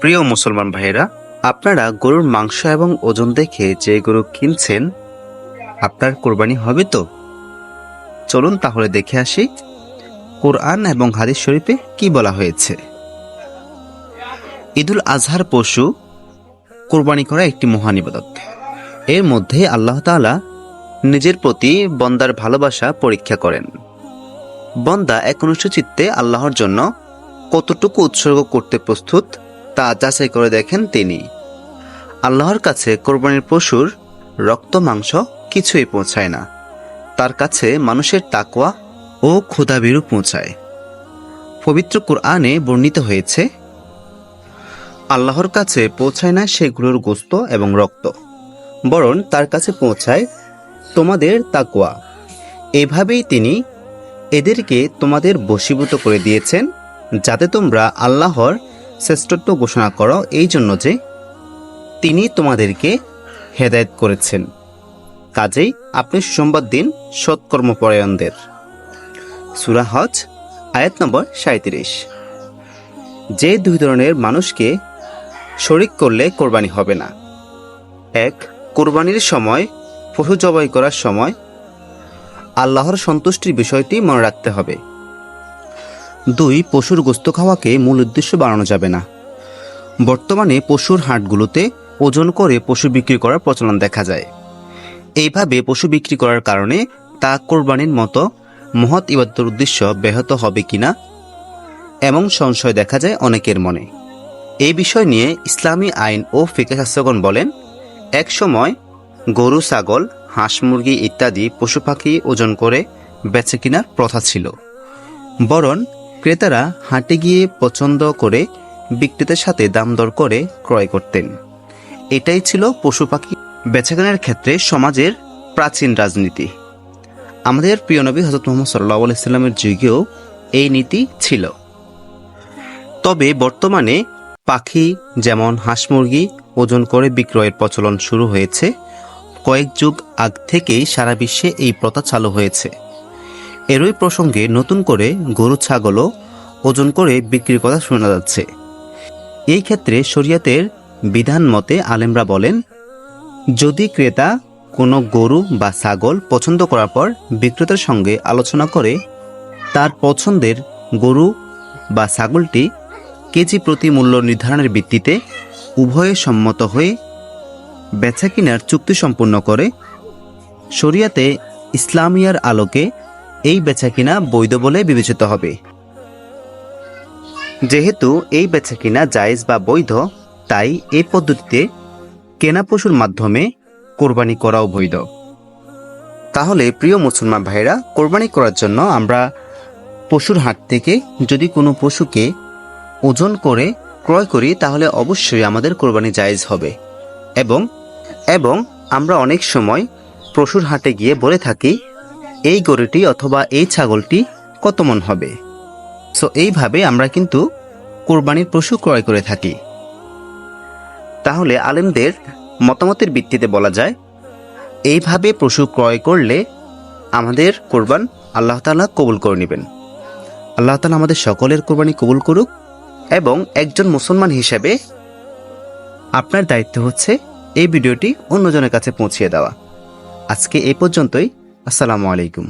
প্রিয় মুসলমান ভাইয়েরা, আপনারা গরুর মাংস এবং ওজন দেখে যে গরু কিনছেন, আপনার কোরবানি হবে তো? চলুন তাহলে দেখে আসি কোরআন এবং হাদিস শরীফে কি বলা হয়েছে। ঈদুল আজহার পশু কোরবানি করা একটি মহান ইবাদত। এর মধ্যে আল্লাহ তাআলা নিজের প্রতি বন্দার ভালোবাসা পরীক্ষা করেন। বন্দা একনিষ্ঠ চিত্তে আল্লাহর জন্য কতটুকু উৎসর্গ করতে প্রস্তুত তা যাচাই করে দেখেন তিনি। আল্লাহর কাছে কোরবানির পশুর রক্ত, মাংস কিছুই পৌঁছায় না। তার কাছে মানুষের তাকওয়া ও ক্ষুধাবিরু পৌঁছায়। পবিত্র কোরআনে বর্ণিত হয়েছে, আল্লাহর কাছে পৌঁছায় না সেগুলোর গোস্ত এবং রক্ত, বরং তার কাছে পৌঁছায় তোমাদের তাকওয়া। এভাবেই তিনি এদেরকে তোমাদের বশীভূত করে দিয়েছেন যাতে তোমরা আল্লাহর শ্রেষ্ঠত্ব ঘোষণা করো, এই জন্য যে তিনি তোমাদেরকে হেদায়েত করেছেন। কাজেই আপনি সুসংবাদ দিন সৎকর্মপরায়ণদের। সুরা হজ, আয়াত নম্বর সাঁত্রিশ যে দুই ধরনের মানুষকে শরিক করলে কোরবানি হবে না। এক, কোরবানির সময় পশু জবাই করার সময় আল্লাহর সন্তুষ্টির বিষয়টি মনে রাখতে হবে। দুই পশুর গোস্ত খাওয়াকে মূল উদ্দেশ্য বাড়ানো যাবে না। বর্তমানে পশুর হাটগুলোতে ওজন করে পশু বিক্রি করার প্রচলন দেখা যায়। এইভাবে পশু বিক্রি করার কারণে তা কোরবানির মতো মহৎ ইবাদতের উদ্দেশ্য ব্যাহত হবে কিনা এমন সংশয় দেখা যায় অনেকের মনে। এই বিষয় নিয়ে ইসলামী আইন ও ফিকাশাস্ত্রগণ বলেন, এক সময় গরু, ছাগল, হাঁস, মুরগি ইত্যাদি পশু পাখি ওজন করে বেচে কেনার প্রথা ছিল। বরং ক্রেতারা হাটে গিয়ে পছন্দ করে বিক্রেতার সাথে দাম দর করে ক্রয় করতেন। এটাই ছিল পশু পাখি বেচাকেনার ক্ষেত্রে সমাজের প্রাচীন রাজনীতি। আমাদের প্রিয় নবী হজরত মোহাম্মদ সাল্লাহ আলাইস্লামের যুগেও এই নীতি ছিল। তবে বর্তমানে পাখি যেমন হাঁস মুরগি ওজন করে বিক্রয়ের প্রচলন শুরু হয়েছে, কয়েক যুগ আগ থেকেই সারা বিশ্বে এই প্রথা চালু হয়েছে। এরই প্রসঙ্গে নতুন করে গরু, ছাগলও ওজন করে বিক্রির কথা শোনা যাচ্ছে। এই ক্ষেত্রে শরিয়াতের বিধান মতে আলেমরা বলেন, যদি ক্রেতা কোনো গরু বা ছাগল পছন্দ করার পর বিক্রেতার সঙ্গে আলোচনা করে, তার পছন্দের গরু বা ছাগলটি কেজি প্রতি মূল্য নির্ধারণের ভিত্তিতে উভয়ে সম্মত হয়ে বেচা কিনার চুক্তি সম্পন্ন করে, শরিয়াতে ইসলামিয়ার আলোকে এই বেচাকিনা বৈধ বলে বিবেচিত হবে। যেহেতু এই বেচাকিনা জায়েজ বা বৈধ, তাই এই পদ্ধতিতে কেনা পশুর মাধ্যমে কোরবানি করাও বৈধ। তাহলে প্রিয় মুসলমান ভাইরা কোরবানি করার জন্য আমরা পশুর হাট থেকে যদি কোনো পশুকে ওজন করে ক্রয় করি, তাহলে অবশ্যই আমাদের কোরবানি জায়েজ হবে। এবং এবং আমরা অনেক সময় পশুর হাটে গিয়ে বলে থাকি এই গরুটি অথবা এই ছাগলটি কত মন হবে? সো এইভাবে আমরা কিন্তু কোরবানির পশু ক্রয় করে থাকি। তাহলে আলেমদের মতামতের ভিত্তিতে বলা যায়, এইভাবে পশু ক্রয় করলে আমাদের কোরবান আল্লাহ তাআলা কবুল করে নেবেন। আল্লাহ তাআলা আমাদের সকলের কোরবানি কবুল করুক এবং একজন মুসলমান হিসেবে আপনার দায়িত্ব হচ্ছে এই ভিডিওটি অন্যজনের কাছে পৌঁছিয়ে দেওয়া। আজকে এই পর্যন্তই। আসসালামু আলাইকুম।